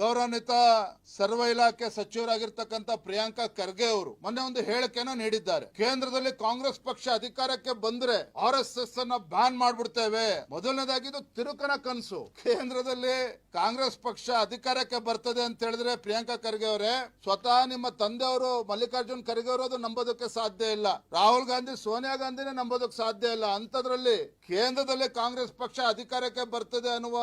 ಗೌರವಾನ್ವಿತ ಸರ್ವ ಇಲಾಖೆ ಸಚಿವರಾಗಿರ್ತಕ್ಕಂಥ ಪ್ರಿಯಾಂಕಾ ಖರ್ಗೆ ಅವರು ಮೊನ್ನೆ ಒಂದು ಹೇಳಿಕೆಯನ್ನು ನೀಡಿದ್ದಾರೆ. ಕೇಂದ್ರದಲ್ಲಿ ಕಾಂಗ್ರೆಸ್ ಪಕ್ಷ ಅಧಿಕಾರಕ್ಕೆ ಬಂದ್ರೆ ಆರ್ ಎಸ್ ಎಸ್ ಅನ್ನ ಬ್ಯಾನ್ ಮಾಡ್ಬಿಡ್ತೇವೆ. ಮೊದಲನೇದಾಗಿ ಇದು ತಿರುಕನ ಕನಸು. ಕೇಂದ್ರದಲ್ಲಿ ಕಾಂಗ್ರೆಸ್ ಪಕ್ಷ ಅಧಿಕಾರಕ್ಕೆ ಬರ್ತದೆ ಅಂತ ಹೇಳಿದ್ರೆ ಪ್ರಿಯಾಂಕಾ ಖರ್ಗೆ ಅವರೇ, ಸ್ವತಃ ನಿಮ್ಮ ತಂದೆಯವರು ಮಲ್ಲಿಕಾರ್ಜುನ್ ಖರ್ಗೆ ಅವರು ಅದು ನಂಬೋದಕ್ಕೆ ಸಾಧ್ಯ ಇಲ್ಲ. ರಾಹುಲ್ ಗಾಂಧಿ, ಸೋನಿಯಾ ಗಾಂಧಿನೇ ನಂಬೋದಕ್ಕೆ ಸಾಧ್ಯ ಇಲ್ಲ. ಅಂತದ್ರಲ್ಲಿ ಕೇಂದ್ರದಲ್ಲಿ ಕಾಂಗ್ರೆಸ್ ಪಕ್ಷ ಅಧಿಕಾರಕ್ಕೆ ಬರ್ತದೆ ಅನ್ನುವ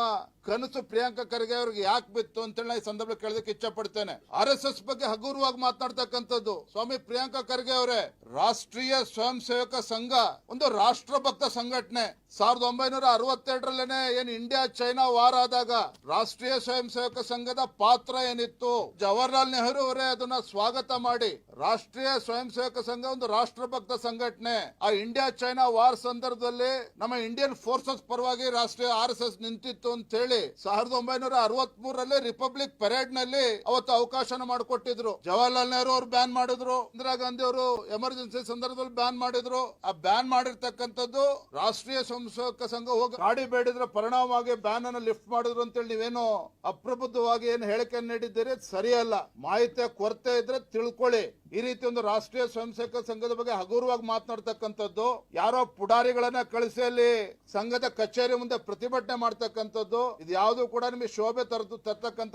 ಕನಸು ಪ್ರಿಯಾಂಕಾ ಖರ್ಗೆ ಅವ್ರಿಗೆ ಯಾಕೆ ಬಿತ್ತು ಅಂತೇಳಿ ನಾ ಈ ಸಂದರ್ಭ ಕೇಳೋದಕ್ಕೆ ಇಚ್ಛೆ ಪಡ್ತೇನೆ ಆರ್ ಎಸ್ ಎಸ್ ಬಗ್ಗೆ ಹಗುರವಾಗಿ ಮಾತನಾಡ್ತಕ್ಕಂಥದ್ದು ಸ್ವಾಮಿ ಪ್ರಿಯಾಂಕಾ ಖರ್ಗೆ ಅವರೇ. ರಾಷ್ಟ್ರೀಯ ಸ್ವಯಂ ಸೇವಕ ಸಂಘ, ಒಂದು ರಾಷ್ಟ್ರಭಕ್ತ ಸಂಘಟನೆ. ಸಾವಿರದ ಒಂಬೈನೂರ ಅರವತ್ತೆರಡರಲ್ಲೇನೆ ಏನ್ ಇಂಡಿಯಾ ಚೈನಾ ವಾರ್ ಆದಾಗ ರಾಷ್ಟ್ರೀಯ ಸ್ವಯಂ ಸೇವಕ ಸಂಘದ ಪಾತ್ರ ಏನಿತ್ತು? ಜವಾಹರ್ಲಾಲ್ ನೆಹರು ಅವರೇ ಅದನ್ನ ಸ್ವಾಗತ ಮಾಡಿ. ರಾಷ್ಟ್ರೀಯ ಸ್ವಯಂ ಸೇವಕ ಸಂಘ ಒಂದು ರಾಷ್ಟ್ರಭಕ್ತ ಸಂಘಟನೆ. ಆ ಇಂಡಿಯಾ ಚೈನಾ ವಾರ್ ಸಂದರ್ಭದಲ್ಲಿ ನಮ್ಮ ಇಂಡಿಯನ್ ಫೋರ್ಸಸ್ ಪರವಾಗಿ ರಾಷ್ಟ್ರೀಯ ಆರ್ ಎಸ್ ಎಸ್ ನಿಂತಿತ್ತು ಅಂತ ಹೇಳಿ ಸಾವಿರದ ಒಂಬೈನೂರ ಅರವತ್ ಮೂರರಲ್ಲಿ ರಿಪಬ್ಲಿಕ್ ಪರೇಡ್ನಲ್ಲಿ ಅವತ್ತು ಅವಕಾಶನ ಮಾಡಿಕೊಟ್ಟಿದ್ರು. ಜವಾಹರ್ಲಾಲ್ ನೆಹರು ಅವರು ಬ್ಯಾನ್ ಮಾಡಿದ್ರು. ಇಂದಿರಾ ಗಾಂಧಿ ಅವರು ಎಮರ್ಜೆನ್ಸಿ ಸಂದರ್ಭದಲ್ಲಿ ಬ್ಯಾನ್ ಮಾಡಿದ್ರು. ಆ ಬ್ಯಾನ್ ಮಾಡಿರ್ತಕ್ಕಂಥದ್ದು ರಾಷ್ಟ್ರೀಯ ಸ್ವಯಂಸೇವಕ ಸಂಘ ಹೋಗಿ ಗಾಡಿ ಬೇಡಿದ್ರೆ ಪರಿಣಾಮವಾಗಿ ಬ್ಯಾನ್ ಅನ್ನು ಲಿಫ್ಟ್ ಮಾಡಿದ್ರು ಅಂತೇಳಿ ನೀವೇನು ಅಪ್ರಬುದ್ಧವಾಗಿ ಏನು ಹೇಳಿಕೆ ನೀಡಿದ್ದೀರಿ? ಸರಿಯಲ್ಲ. ಮಾಹಿತಿಯ ಕೊರತೆ ಇದ್ರೆ ತಿಳ್ಕೊಳ್ಳಿ. ಈ ರೀತಿ ಒಂದು ರಾಷ್ಟ್ರೀಯ ಸ್ವಯಂ ಸೇವಕ ಸಂಘದ ಬಗ್ಗೆ ಹಗುರವಾಗಿ ಮಾತನಾಡ್ತಕ್ಕಂಥದ್ದು, ಯಾರೋ ಪುಡಾರಿಗಳನ್ನ ಕಳಿಸಿ ಅಲ್ಲಿ ಸಂಘದ ಕಚೇರಿ ಮುಂದೆ ಪ್ರತಿಭಟನೆ ಮಾಡ್ತಕ್ಕಂಥದ್ದು ಇದು ಯಾವುದು ಕೂಡ ನಿಮಗೆ ಶೋಭೆ ತರದು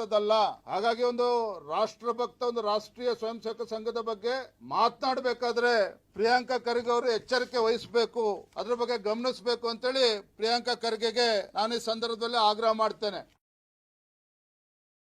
ತರ್ತಕ್ಕಂಥದ್ದಲ್ಲ ಹಾಗಾಗಿ ಒಂದು ರಾಷ್ಟ್ರಭಕ್ತ, ಒಂದು ರಾಷ್ಟ್ರೀಯ ಸ್ವಯಂ ಸೇವಕ ಸಂಘದ ಬಗ್ಗೆ ಮಾತನಾಡಬೇಕಾದ್ರೆ ಪ್ರಿಯಾಂಕಾ ಖರ್ಗೆ ಅವರು ಎಚ್ಚರಿಕೆ ವಹಿಸಬೇಕು, ಅದ್ರ ಬಗ್ಗೆ ಗಮನಿಸಬೇಕು ಅಂತೇಳಿ ಪ್ರಿಯಾಂಕಾ ಖರ್ಗೆಗೆ ನಾನು ಈ ಸಂದರ್ಭದಲ್ಲಿ ಆಗ್ರಹ ಮಾಡ್ತೇನೆ.